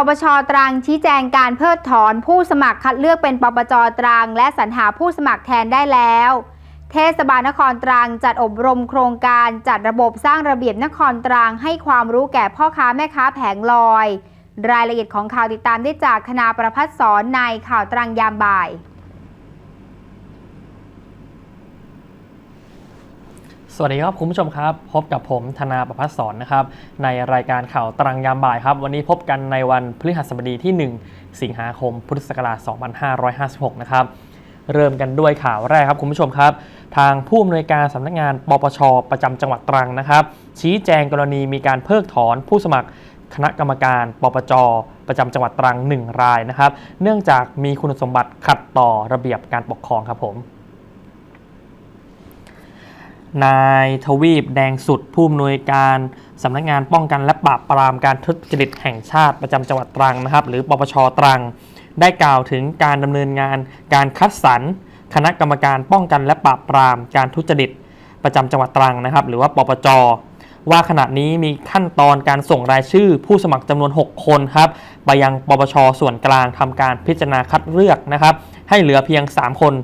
ปปชตรังชี้แจงการเพิกถอนผู้สมัครคัดเลือกเป็นปปจตรัง และสรรหาผู้สมัครแทนได้แล้ว เทศบาลนครตรังจัดอบรมโครงการจัดระบบสร้างระเบียบนครตรังให้ความรู้แก่พ่อค้าแม่ค้าแผงลอย รายละเอียดของข่าวติดตามได้จากคณาประพัฒสอนในข่าวตรังยามบ่าย สวัสดีครับคุณผู้ชมครับ พบกับผมธนาประพัฒสอนนะครับในรายการข่าวตรังยามบ่ายครับ วันนี้พบกันในวันพฤหัสบดีที่ 1 สิงหาคมพุทธศักราช 2556 นะครับเริ่มกันด้วยข่าวแรกครับคุณผู้ชมครับ ทางผู้อำนวยการสำนักงานปปช ประจำจังหวัดตรังนะครับ ชี้แจงกรณีมีการเพิกถอนผู้สมัครคณะกรรมการปปจ ประจำจังหวัดตรัง 1 รายนะครับ เนื่องจากมีคุณสมบัติขัดต่อระเบียบการปกครองครับผม นายทวีปแดงสุดผู้อำนวยการสำนักงานป้องกันและปราบปรามการทุจริตแห่งชาติประจำจังหวัดตรังนะครับ หรือปปชตรัง ได้กล่าวถึงการดำเนินงานการคัดสรรคณะกรรมการป้องกันและปราบปรามการทุจริตประจำจังหวัดตรังนะครับ หรือว่าปปจว่าขณะนี้มีขั้นตอนการส่งรายชื่อผู้สมัครจำนวน 6 คนครับไปยังปปชส่วนกลางทำการพิจารณาคัดเลือกนะครับ ให้เหลือเพียง 3 คน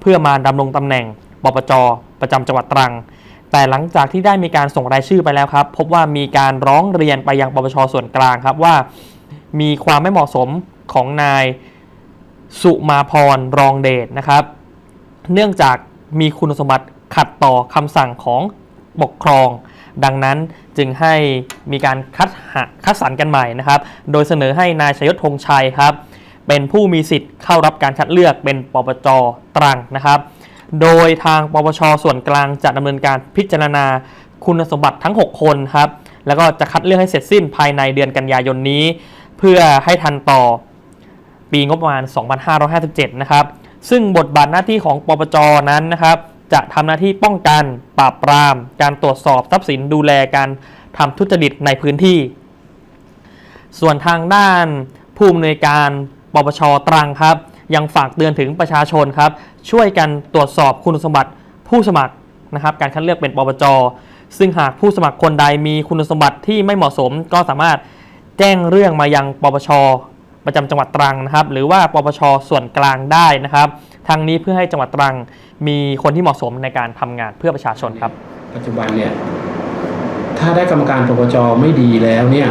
เพื่อมาดำรงตำแหน่งปปจ ประจำจังหวัดตรัง แต่หลังจากที่ได้มีการส่งรายชื่อไปแล้วครับ พบว่ามีการร้องเรียนไปยังปปชส่วนกลางครับว่า มีความไม่เหมาะสมของนายสุมาพรรองเดชนะครับ เนื่องจากมีคุณสมบัติขัดต่อคำสั่งของปกครอง ดังนั้นจึงให้มีการคัดหาคัดสรรกันใหม่นะครับ โดยเสนอให้นายชยศธงชัยครับ เป็นผู้มีสิทธิ์เข้ารับการคัดเลือกเป็นปปจตรังนะครับ โดยทางปปชส่วนกลางจะดำเนินการพิจารณาคุณสมบัติทั้ง 6 คนครับ แล้วก็จะคัดเลือกให้เสร็จสิ้นภายในเดือนกันยายนนี้ เพื่อให้ทันต่อปีงบประมาณ 2557 นะครับ ซึ่งบทบาทหน้าที่ของปปจนั้นนะครับ จะทำหน้าที่ป้องกัน ปราบปราม การตรวจสอบทรัพย์สินดูแลการทำทุจริตในพื้นที่ ส่วนทางด้านผู้อำนวยการปปชตรังครับ ยังฝากเตือนถึงประชาชนครับ ช่วยกันตรวจสอบคุณสมบัติผู้สมัครนะครับ การคัดเลือกเป็นปปจซึ่งหากผู้สมัครคนใดมีคุณสมบัติที่ไม่เหมาะสม ก็สามารถแจ้งเรื่องมายังปปชประจำจังหวัดตรังนะครับ หรือว่าปปชส่วนกลางได้นะครับทางนี้เพื่อให้จังหวัดตรังมีคนที่เหมาะสมในการทำงานเพื่อประชาชนครับ ปัจจุบันเนี่ยถ้าได้กรรมการปปจไม่ดีแล้วเนี่ย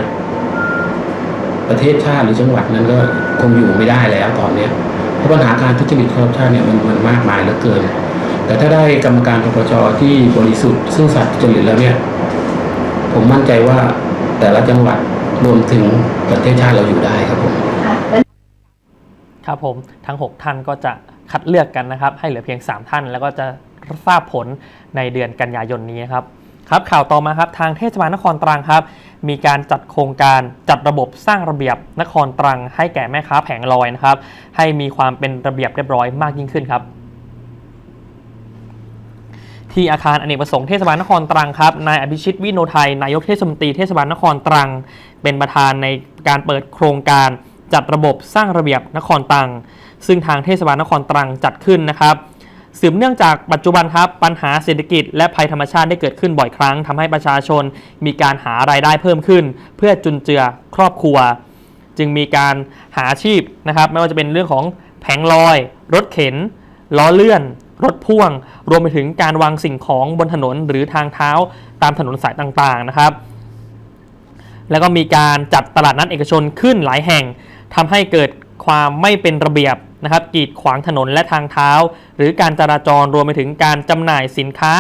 ประเทศชาติหรือจังหวัดนั้นก็คงอยู่ไม่ได้แล้วตอนเนี้ย ราะปัญหาการทุจริตคอร์รัปชันเนี่ยมันมันมากมายเหลือเกิน แต่ถ้าได้กรรมการปปจที่บริสุทธิ์ซื่อสัตย์จริตแล้วเนี่ย ผมมั่นใจว่าแต่ละจังหวัดรวมถึงประเทศชาติเราอยู่ได้ครับผมครับผมทั้ง 6 ท่านก็จะคัดเลือกกันนะครับ ให้เหลือเพียง 3 ท่าน แล้วก็จะทราบผลในเดือนกันยายนนี้นะครับ ครับข่าวต่อมาครับทางเทศบาลนครตรังครับ มีการจัดโครงการจัดระบบสร้างระเบียบนครตรัง ให้แก่แม่ค้าแผงลอยนะครับ ให้มีความเป็นระเบียบเรียบร้อยมากยิ่งขึ้นครับ ที่อาคารอเนกประสงค์เทศบาลนครตรังครับนายอภิชิตวิโนไทยนายกเทศมนตรีเทศบาลนครตรัง เป็นประธานในการเปิดโครงการจัดระบบสร้างระเบียบนครตรัง ซึ่งทางเทศบาลนครตรังจัดขึ้นนะครับ สืบเนื่องจากปัจจุบันครับปัญหาเศรษฐกิจและภัยธรรมชาติได้เกิดขึ้นบ่อยครั้งทำให้ประชาชนมีการหารายได้เพิ่มขึ้น เพื่อจุนเจือครอบครัว จึงมีการหาอาชีพนะครับไม่ว่าจะเป็นเรื่องของแผงลอย รถเข็น ล้อเลื่อน รถพ่วง รวมไปถึงการวางสิ่งของบนถนนหรือทางเท้าตามถนนสายต่างๆนะครับ แล้วก็มีการจัดตลาดนัดเอกชนขึ้นหลายแห่งทำให้เกิดความไม่เป็นระเบียบ นะครับกีดขวางถนนและทางเท้า หรือการจราจรรวมไปถึงการจำหน่ายสินค้า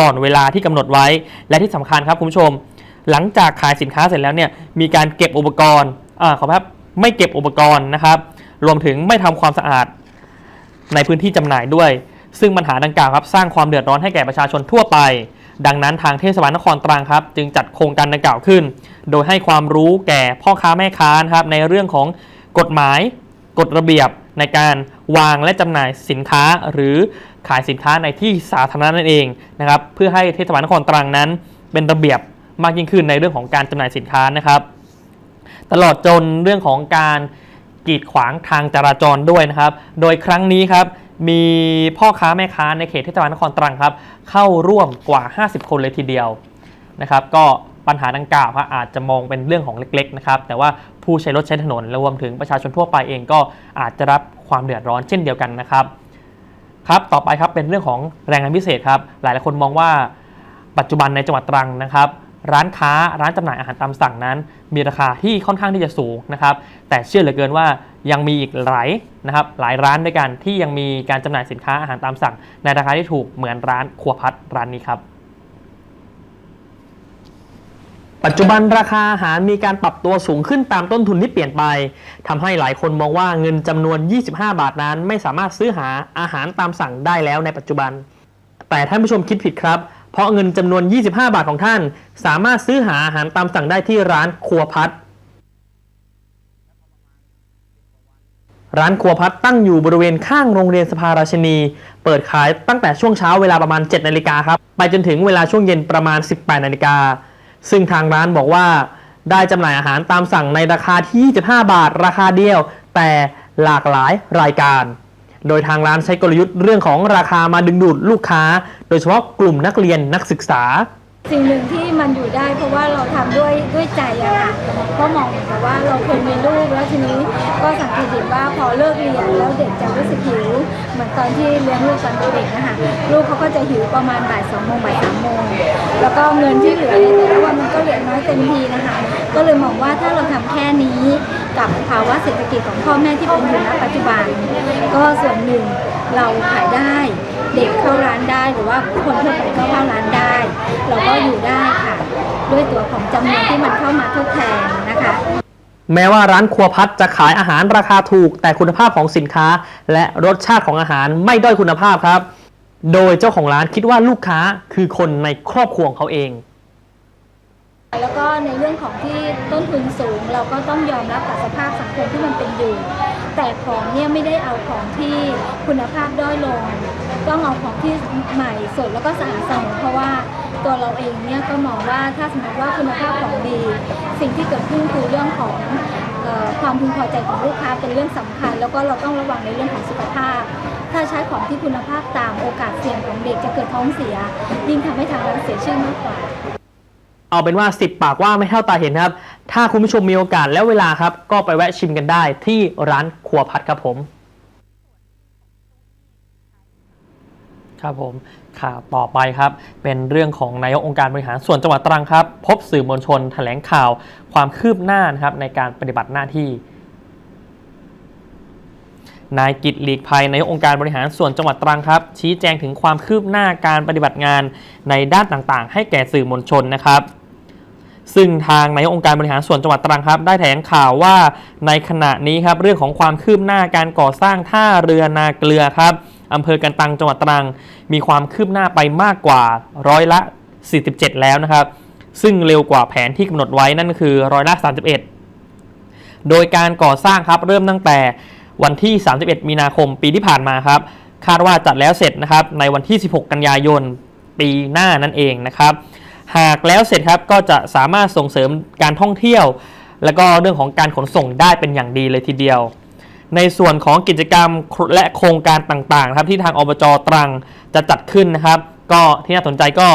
ก่อนเวลาที่กำหนดไว้ และที่สำคัญครับคุณผู้ชม หลังจากขายสินค้าเสร็จแล้วเนี่ยมีการเก็บอุปกรณ์อขอครับไม่เก็บอุปกรณ์นะครับ รวมถึงไม่ทำความสะอาดในพื้นที่จำหน่ายด้วย ซึ่งปัญหาดังกล่าวครับสร้างความเดือดร้อนให้แก่ประชาชนทั่วไป ดังนั้นทางเทศบาลนครตรังครับ จึงจัดโครงการดังกล่าวขึ้น โดยให้ความรู้แก่พ่อค้าแม่ค้านะครับในเรื่องของกฎหมาย กฎระเบียบ ในการวางและจำหน่ายสินค้าหรือขายสินค้าในที่สาธารณะนั่นเองนะครับเพื่อให้เทศบาลนครตรังนั้น เป็นระเบียบมากยิ่งขึ้นในเรื่องของการจำหน่ายสินค้านะครับ ตลอดจนเรื่องของการกีดขวางทางจราจรด้วยนะครับ โดยครั้งนี้ครับมีพ่อค้าแม่ค้าในเขตเทศบาลนครตรังครับเข้าร่วมกว่า 50 คนเลยทีเดียวนะครับ ก็ ปัญหาดังกล่าวอาจจะมองเป็นเรื่องของเล็กๆนะครับแต่ว่าผู้ใช้รถใช้ถนนรวมถึงประชาชนทั่วไปเองก็อาจจะรับความเดือดร้อนเช่นเดียวกันนะครับครับต่อไปครับเป็นเรื่องของแรงงานพิเศษครับหลายๆคนมองว่าปัจจุบันในจังหวัดตรังนะครับ ร้านค้าร้านจำหน่ายอาหารตามสั่งนั้น มีราคาที่ค่อนข้างที่จะสูงนะครับ แต่เชื่อเหลือเกินว่ายังมีอีกหลายนะครับหลายร้านด้วยกันที่ยังมีการจำหน่ายสินค้าอาหารตามสั่ง ในราคาที่ถูกเหมือนร้านครัวพัดร้านนี้ครับ ปัจจุบันราคาอาหารมีการปรับตัวสูงขึ้นตามต้นทุนที่เปลี่ยนไปทำให้หลายคนมองว่าเงินจำนวน 25 บาทนั้น ไม่สามารถซื้อหาอาหารตามสั่งได้แล้วในปัจจุบัน แต่ท่านผู้ชมคิดผิดครับ เพราะเงินจำนวน 25 บาทของท่าน สามารถซื้อหาอาหารตามสั่งได้ที่ร้านครัวพัดร้านครัวพัดตั้งอยู่บริเวณข้างโรงเรียนสภาราชินี เปิดขายตั้งแต่ช่วงเช้าเวลาประมาณ 7 นาฬิกาครับ ไปจนถึงเวลาช่วงเย็นประมาณ 18 นาฬิกา ซึ่งทางร้านบอกว่าได้จำหน่ายอาหารตามสั่งในราคาที่ 25 บาท ราคาเดียว แต่หลากหลายรายการ โดยทางร้านใช้กลยุทธ์เรื่องของราคามาดึงดูดลูกค้า โดยเฉพาะกลุ่มนักเรียนนักศึกษา สิ่งหนึ่งที่มันอยู่ได้เพราะว่าเราทำด้วยด้วยใจอะค่ะเพราะมองเหมือนว่าเราเคยมีลูกแล้วทีนี้ก็สังเกตเห็นว่าพอเลิกเรียนแล้วเด็กจะรู้สึกหิวเหมือนตอนที่เลี้ยงลูกตอนเด็กนะคะลูกเขาก็จะหิวประมาณบ่ายสองโมงบ่ายสามโมงแล้วก็เงินที่เหลือในแต่ละวันมันก็เหลือน้อยเต็มทีนะคะ ก็เลยมองว่าถ้าเราทำแค่นี้กับภาวะเศรษฐกิจของพ่อแม่ที่เป็นอยู่ณปัจจุบัน ก็ส่วนหนึ่งเราขายได้ เด็กเข้าร้านได้หรือว่าคนทั่วไปก็เข้าร้านได้ เราก็อยู่ได้ค่ะ ด้วยตัวของจำนวนที่มันเข้ามาทดแทนนะคะแม้ว่าร้านครัวพัดจะขายอาหารราคาถูก แต่คุณภาพของสินค้า และรสชาติของอาหารไม่ด้อยคุณภาพครับ โดยเจ้าของร้านคิดว่าลูกค้าคือคนในครอบครัวของเขาเอง แล้วก็ในเรื่องของที่ต้นทุนสูง เราก็ต้องยอมรับกับสภาพสังคมที่มันเป็นอยู่ แต่ของเนี่ยไม่ได้เอาของที่คุณภาพด้อยลง ต้องเอาของที่ใหม่สดแล้วก็สะอาดเสมอเพราะว่าตัวเราเองเนี่ยก็มองว่าถ้าสมมติว่าคุณภาพของดี สิ่งที่เกิดขึ้นคือเรื่องของความพึงพอใจของลูกค้าเป็นเรื่องสำคัญ แล้วก็เราต้องระวังในเรื่องของสุขภาพ ถ้าใช้ของที่คุณภาพต่ำโอกาสเสี่ยงของเด็กจะเกิดท้องเสีย ยิ่งทำให้ทางร้านเสียชื่อมากกว่า เอาเป็นว่า 10 ปากว่าไม่เท่าตาเห็นครับ ถ้าคุณผู้ชมมีโอกาสและเวลาครับ ก็ไปแวะชิมกันได้ที่ร้านครัวพัดครับผม ครับผมข่าวต่อไปครับ เป็นเรื่องของนายกองค์การบริหารส่วนจังหวัดตรังครับ พบสื่อมวลชนแถลงข่าว ความคืบหน้านะครับในการปฏิบัติหน้าที่นายกิตหลีกภัยนายกองค์การบริหารส่วนจังหวัดตรังครับ ชี้แจงถึงความคืบหน้าการปฏิบัติงานในด้านต่างๆ ให้แก่สื่อมวลชนนะครับ ซึ่งทางนายกองค์การบริหารส่วนจังหวัดตรังครับ ได้แถลงข่าวว่าในขณะนี้ครับเรื่องของความคืบหน้าการก่อสร้างท่าเรือนาเกลือครับอำเภอกันตังจังหวัดตรัง มีความคืบหน้าไปมากกว่าร้อยละ 47 แล้วนะครับ ซึ่งเร็วกว่าแผนที่กำหนดไว้นั่นคือร้อยละ 31 โดยการก่อสร้างครับเริ่มตั้งแต่วันที่ 31 มีนาคมปีที่ผ่านมาครับ คาดว่าจัดแล้วเสร็จนะครับในวันที่ 16 กันยายนปีหน้านั่นเองนะครับ หากแล้วเสร็จครับก็จะสามารถส่งเสริมการท่องเที่ยว แล้วก็เรื่องของการขนส่งได้เป็นอย่างดีเลยทีเดียว ในส่วนของกิจกรรมและโครงการต่างๆครับที่ทางอบจตรังจะจัดขึ้นนะครับ ก็ที่น่าสนใจก็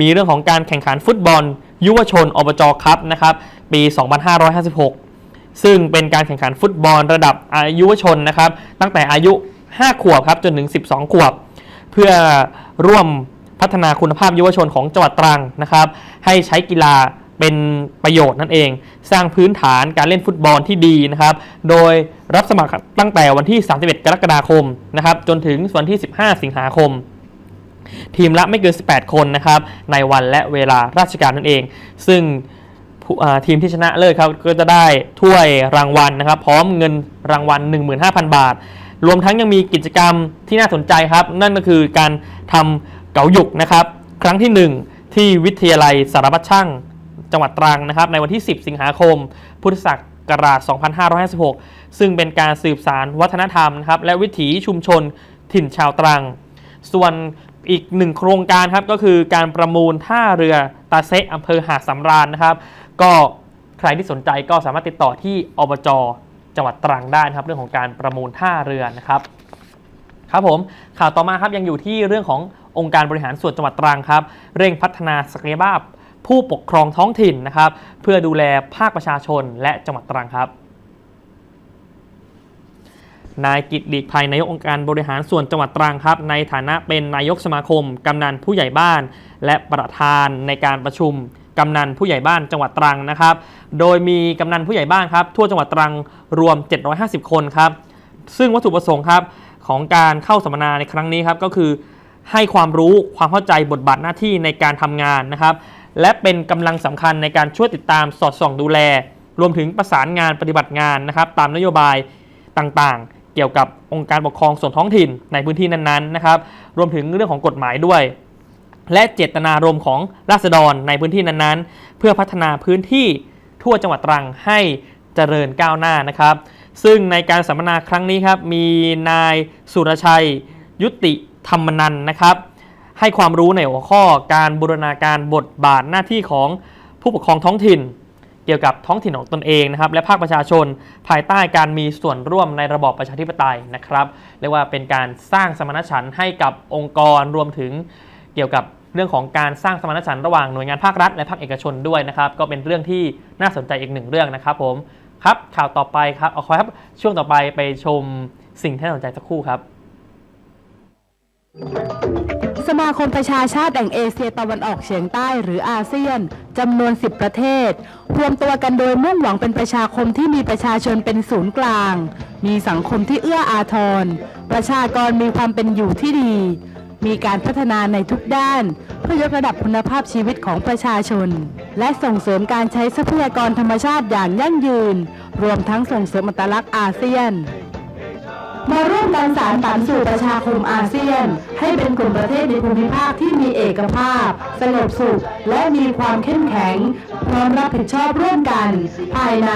มีเรื่องของการแข่งขันฟุตบอล ยุวชนอบจครับนะครับปี 2556 ซึ่งเป็นการแข่งขันฟุตบอลระดับอายุวชนนะครับ ตั้งแต่อายุ 5 ขวบครับจนถึง 12 ขวบ เพื่อร่วม พัฒนาคุณภาพเยุวชนของจังหวัดตรังนะครับ ให้ใช้กีฬาเป็นประโยชน์นั่นเอง สร้างพื้นฐานการเล่นฟุตบอลที่ดีนะครับ โดยรับสมัครตั้งแต่วันที่ 31 กรกฎาคมนะครับ จนถึงวันที่ 15 สิงหาคม ทีมละไม่เกิน 18 คนนะครับ ในวันและเวลาราชการนั่นเอง ซึ่งทีมที่ชนะเลิศครับก็จะได้ถ้วยรางวัลนะครับ พร้อมเงินรางวัล 15,000 บาท รวมทั้งยังมีกิจกรรมที่น่าสนใจครับ นั่นก็คือการทำ เก๋าหยุกนะครับ ครั้งที่ 1 ที่วิทยาลัยสารพัดช่างจังหวัดตรังนะครับ ในวันที่ 10 สิงหาคม พุทธศักราช 2556 ซึ่งเป็นการสืบสารวัฒนธรรมนะครับและวิถีชุมชนถิ่นชาวตรัง ส่วนอีกหนึ่งโครงการครับก็คือการประมูลท่าเรือตาเซะอำเภอหาดสำราญนะครับ ก็ใครที่สนใจก็สามารถติดต่อที่อบจจังหวัดตรังได้นะครับ เรื่องของการประมูลท่าเรือนะครับ ครับผมข่าวต่อมาครับยังอยู่ที่เรื่องของ องค์การบริหารส่วนจังหวัดตรังครับ เร่งพัฒนาศักยภาพผู้ปกครองท้องถิ่นนะครับ เพื่อดูแลภาคประชาชนและจังหวัดตรังครับนายกิตดีภัยนายกองค์การบริหารส่วนจังหวัดตรังครับ ในฐานะเป็นนายกสมาคม กำนันผู้ใหญ่บ้าน และประธานในการประชุม กำนันผู้ใหญ่บ้านจังหวัดตรังนะครับ โดยมีกำนันผู้ใหญ่บ้านครับ ทั่วจังหวัดตรังรวม 750 คนครับ ซึ่งวัตถุประสงค์ครับของการเข้าสัมมนาในครั้งนี้ครับก็คือ ให้ความรู้ความเข้าใจบทบาทหน้าที่ในการทำงานนะครับ และเป็นกำลังสำคัญในการช่วยติดตามสอดส่องดูแล รวมถึงประสานงานปฏิบัติงานนะครับ ตามนโยบายต่างๆ เกี่ยวกับองค์การปกครองส่วนท้องถิ่นในพื้นที่นั้นๆนะครับ รวมถึงเรื่องของกฎหมายด้วย และเจตนารมณ์ของราษฎรในพื้นที่นั้นๆ เพื่อพัฒนาพื้นที่ทั่วจังหวัดตรังให้เจริญก้าวหน้านะครับ ซึ่งในการสัมมนาครั้งนี้ครับมีนายสุรชัย ยุติ ธรรมนันนะครับ ให้ความรู้ในหัวข้อการบูรณาการบทบาทหน้าที่ของผู้ปกครองท้องถิ่น เกี่ยวกับท้องถิ่นของตนเองนะครับและภาคประชาชนภายใต้การมีส่วนร่วมในระบอบประชาธิปไตยนะครับเรียกว่าเป็นการสร้างสมานฉันท์ให้กับองค์กรรวมถึงเกี่ยวกับเรื่องของการสร้างสมานฉันท์ระหว่างหน่วยงานภาครัฐและภาคเอกชนด้วยนะครับก็เป็นเรื่องที่น่าสนใจอีกหนึ่งเรื่องนะครับผมครับข่าวต่อไปครับเอาขอครับช่วงต่อไปไปชมสิ่งที่น่าสนใจสักครู่ครับ สมาคมประชาชาติแห่งเอเชียตะวันออกเฉียงใต้หรืออาเซียนจำนวน 10 ประเทศ รวมตัวกันโดยมุ่งหวังเป็นประชาคมที่มีประชาชนเป็นศูนย์กลาง มีสังคมที่เอื้ออาทร ประชากรมีความเป็นอยู่ที่ดี มีการพัฒนาในทุกด้าน เพื่อยกระดับคุณภาพชีวิตของประชาชน และส่งเสริมการใช้ทรัพยากรธรรมชาติอย่างยั่งยืน รวมทั้งส่งเสริมอัตลักษณ์อาเซียน มาร่วมกันสารฝันสู่ประชาคมอาเซียน ให้เป็นกลุ่มประเทศในภูมิภาคที่มีเอกภาพ สงบสุข และมีความเข้มแข็ง พร้อมรับผิดชอบร่วมกัน ภายใน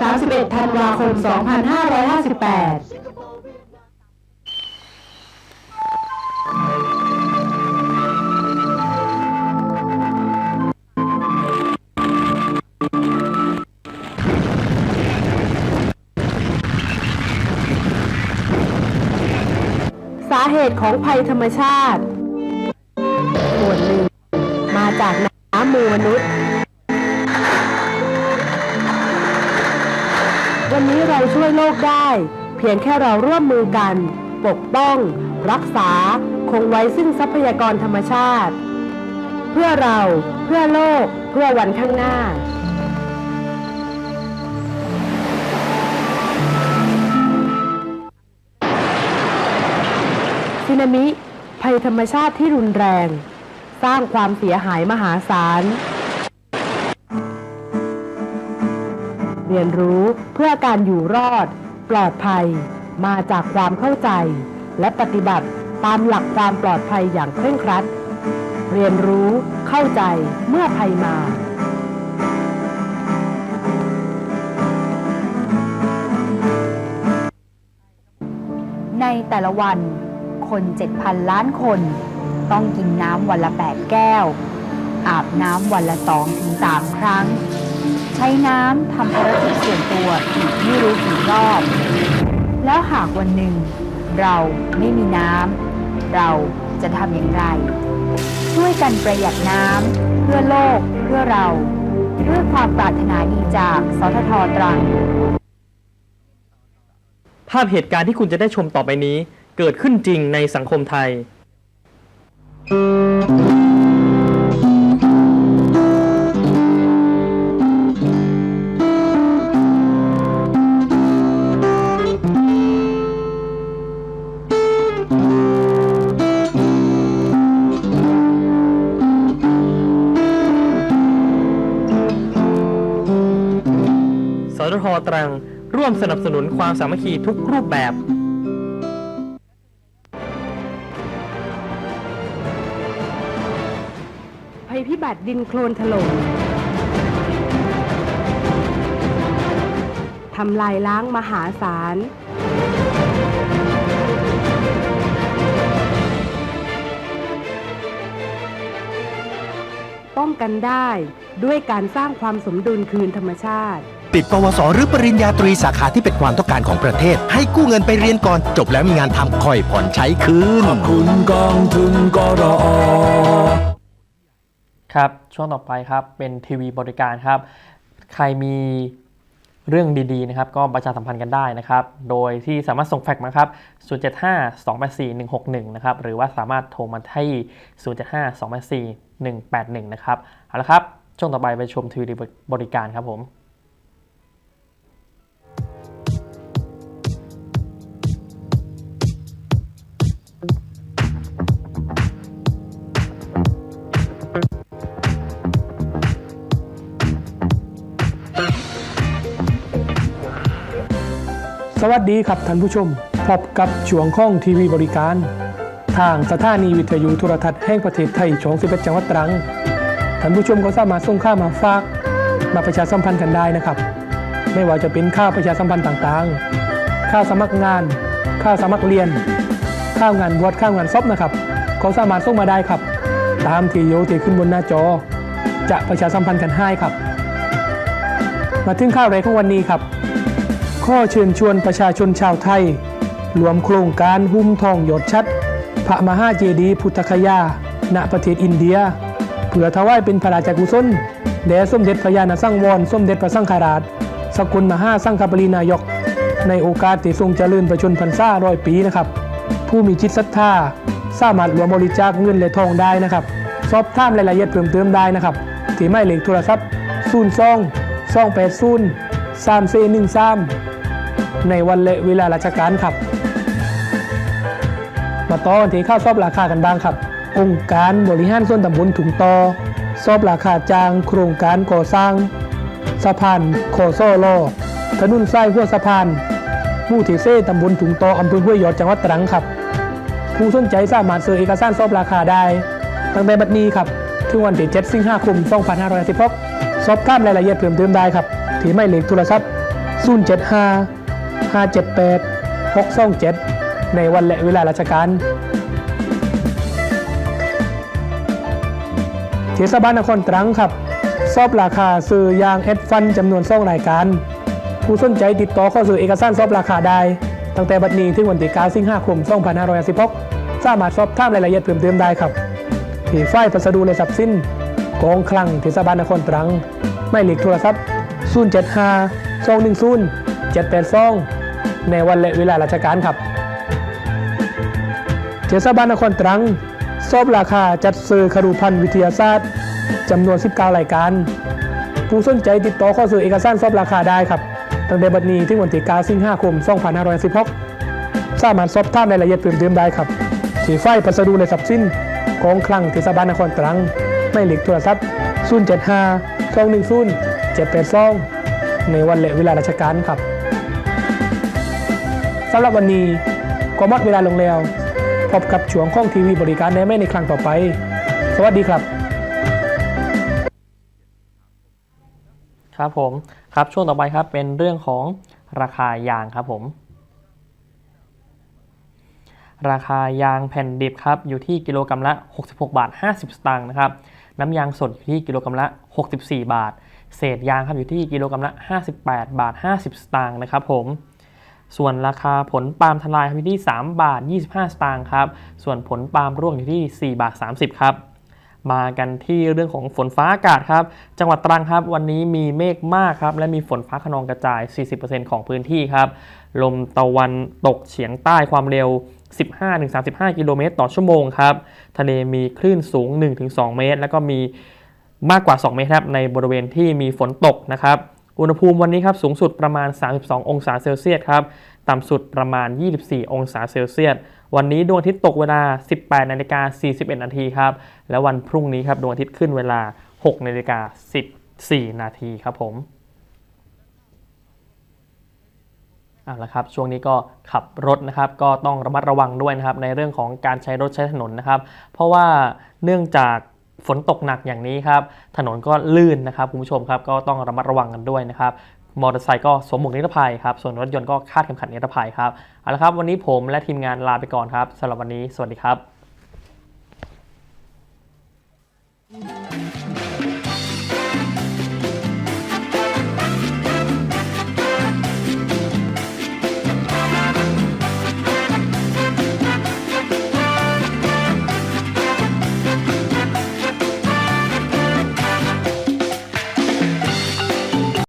31 ธันวาคม 2558สา เหตุของภัยธรรมชาติ ส่วนหนึ่ง มาจากน้ำมูลมนุษย์ วันนี้เราช่วยโลกได้ เพียงแค่เราร่วมมือกัน ปกป้อง รักษา คงไว้ซึ่งทรัพยากรธรรมชาติ เพื่อเราเพื่อโลก เพื่อวันข้างหน้า นามิ ภัยธรรมชาติที่รุนแรง สร้างความเสียหายมหาศาล เรียนรู้เพื่อการอยู่รอด ปลอดภัย มาจากความเข้าใจ และปฏิบัติตามหลักความปลอดภัยอย่างเคร่งครัด เรียนรู้เข้าใจเมื่อภัยมาในแต่ละวัน คน 7,000 ล้านคน ต้องกินน้ำวันละ 8 แก้ว อาบน้ำวันละ2-3ถึง3ครั้ง ใช้น้ำทำภารกิจส่วนตัวอีกไม่รู้กี่รอบ แล้วหากวันหนึ่ง เราไม่มีน้ำเราจะทำอย่างไร ช่วยกันประหยัดน้ำเพื่อโลกเพื่อเราด้วยความปรารถนาดีจากสททตรังภาพเหตุการณ์ที่คุณจะได้ชมต่อไปนี้ เกิดขึ้นจริงในสังคมไทย สทตรัง ร่วมสนับสนุนความสามัคคีทุกรูปแบบ บัติดินโคลนถล่มทำลายล้างมหาศาล ป้องกันได้ด้วยการสร้างความสมดุลคืนธรรมชาติติดปวส หรือปริญญาตรีสาขาที่เป็นความต้องการของประเทศ ให้กู้เงินไปเรียนก่อน จบแล้วมีงานทำค่อยผ่อนใช้คืน ขอบคุณกองทุนกรอ ครับช่วงต่อไปครับเป็นทีวีบริการครับ ใครมีเรื่องดีๆนะครับก็ประชาสัมพันธ์กันได้นะครับ โดยที่สามารถส่งแฟกซ์มาครับ 075 284 161 นะครับ หรือว่าสามารถโทรมาที่ 075 284 181 นะครับ เอาละครับ ช่วงต่อไปไปชมทีวีบริการครับผม สวัสดีครับท่านผู้ชม พบกับช่วงข้องทีวีบริการ ทางสถานีวิทยุโทรทัศน์แห่งประเทศไทยช่อง11จังหวัดตรัง ท่านผู้ชมก็สามารถส่งข้าวมาฝาก มาประชาสัมพันธ์กันได้นะครับ ไม่ว่าจะเป็นข้าวประชาสัมพันธ์ต่างๆข้าวสมัครงานข้าวสมัครเรียนข้าวงานบวชข้าวงานซบนะครับ ก็สามารถส่งมาได้ครับ ตามที่โยที่ขึ้นบนหน้าจอ จะประชาสัมพันธ์กันให้ครับ มาถึงข้าวแรของวันนี้ครับ ข้อเชิญชวนประชาชนชาวไทย รวมโครงการหุ้มทองหยดชัด พระมหาเจดีย์พุทธคยา ณ ประเทศอินเดีย เพื่อถวายเป็นพระราชกุศลแด่สมเด็จพระญาณสังวร สมเด็จพระสังฆราช สกุลมหาสังฆปรินายก ในโอกาสที่ทรงเจริญประชนพรรษาร้อยปีนะครับ ผู้มีจิตศรัทธาสามารถรวมบริจาคเงินและทองได้นะครับ สอบถามรายละเอียดเพิ่มเติมได้นะครับที่หมายเลขโทรศัพท์0 2 2 8 0 3 4 1 3 ในวันและเวลาราชการครับ มาต่อกันที่ข้าวซอบราคากันบ้างครับ องค์การบริหารส่วนตำบลถุงตอซอบราคาจ้าง โครงการก่อสร้างสะพานโคโซโลอถนนสายหัวสะพานมู่ที่เซ่ตำบลถุงตออำเภอห้วยยอดจังหวัดตรังครับ ผู้สนใจสามารถซื้อเอกสารซอบราคาได้ ตั้งแต่บัดนี้ครับถึงวันที่7สิงหาคม2516สอบถามรายละเอียดเพิ่มเติมได้ครับที่หมายเลขโทรศัพท์075 578 627 ในวันและเวลาราชการ เทศบาลนครตรังครับ สอบราคาซื้อยางเอดฟันจำนวน2รายการ ผู้สนใจติดต่อข้อซื้อเอกสารสอบราคาได้ ตั้งแต่บัดนี้ถึงวันที่9สิงหาคม2516สามารถสอบถามรายละเอียดเพิ่มเติมได้ครับที่ฝ่ายพัสดุและทรัพย์สินกองคลังเทศบาลนครตรัง ไม่เลขโทรศัพท์ 075 210 782 ในวันและเวลาราชการครับเทศบาลนครตรังสอบราคาจัดซื้อคารุพันธ์วิทยาศาสตร์จำนวน 19 รายการ ผู้สนใจติดต่อข้อซื้อเอกสารสอบราคาได้ครับ ตั้งแต่บัดนี้ถึงวันที่9สิงหาคม 2516สามารถสอบถามรายละเอียดเพิ่มเติมได้ครับที่ฝ่ายพัสดุและทรัพย์สินกองคลังเทศบาลนครตรังไม่เลขโทรศัพท์075 210 782ในวันและเวลาราชการครับ สำหรับวันนี้ก็หมดเวลาลงแล้ว พบกับช่วงข้องทีวีบริการในไม่ในครั้งต่อไป สวัสดีครับ ครับผมครับช่วงต่อไปครับเป็นเรื่องของราคายางครับผม ราคายางแผ่นดิบครับอยู่ที่กิโลกรัมละ 66 บาท 50 สตางค์นะครับน้ำยางสดอยู่ที่กิโลกรัมละ 64 บาท เศษยางครับอยู่ที่กิโลกรัมละ 58 บาท 50 สตางค์นะครับผม ส่วนราคาผลปาล์มทลายอยู่ที่ 3 บาท 25 สตางค์ครับ ส่วนผลปาล์มร่วงอยู่ที่ 4 บาท 30 ครับ มากันที่เรื่องของฝนฟ้าอากาศครับ จังหวัดตรังครับ วันนี้มีเมฆมากครับ และมีฝนฟ้าขนองกระจาย 40%ของพื้นที่ครับ ลมตะวันตกเฉียงใต้ความเร็ว 15-35 กิโลเมตรต่อชั่วโมงครับ ทะเลมีคลื่นสูง 1-2 เมตร แล้วก็มีมากกว่า 2 เมตรครับในบริเวณที่มีฝนตกนะครับ อุณหภูมิวันนี้ครับสูงสุดประมาณ 32 องศาเซลเซียสครับต่ำสุดประมาณ 24 องศาเซลเซียส วันนี้ดวงอาทิตย์ตกเวลา 18นาฬิกา41นาทีครับ และวันพรุ่งนี้ครับดวงอาทิตย์ขึ้นเวลา 6นาฬิกา14นาทีครับผมเอาละครับช่วงนี้ก็ขับรถนะครับก็ต้องระมัดระวังด้วยนะครับในเรื่องของการใช้รถใช้ถนนนะครับ เพราะว่าเนื่องจาก ฝนตกหนักอย่างนี้ครับ ถนนก็ลื่นนะครับคุณผู้ชมครับ ก็ต้องระมัดระวังกันด้วยนะครับ มอเตอร์ไซค์ก็สวมหมวกนิรภัยครับ ส่วนรถยนต์ก็คาดเข็มขัดนิรภัยครับ เอาละครับ วันนี้ผมและทีมงานลาไปก่อนครับสำหรับวันนี้ สวัสดีครับ